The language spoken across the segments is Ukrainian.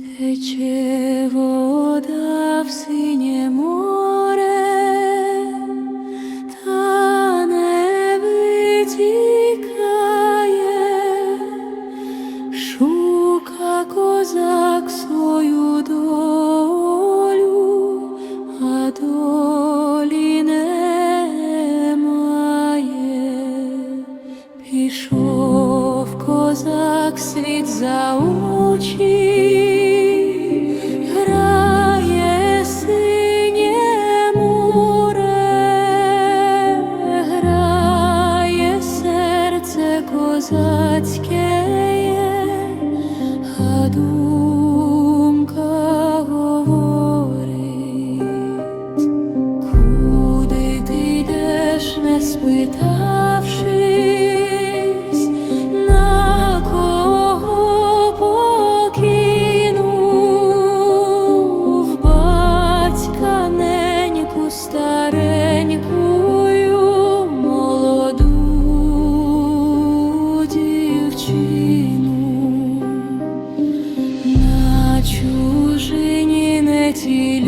Тече вода в синє море, та не витікає, шука козак свою долю, а долі немає. Пішов козак світ за очі, спитавшись, на кого покинув батька неньку старенькую молоду дівчину. На чужині не ті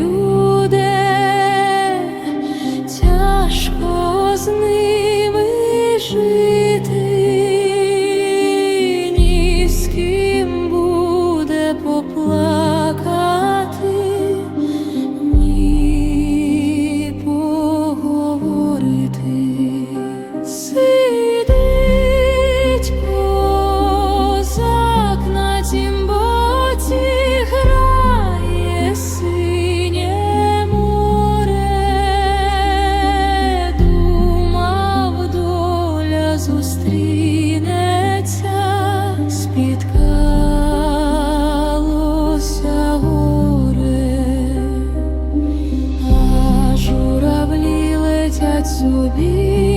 собі,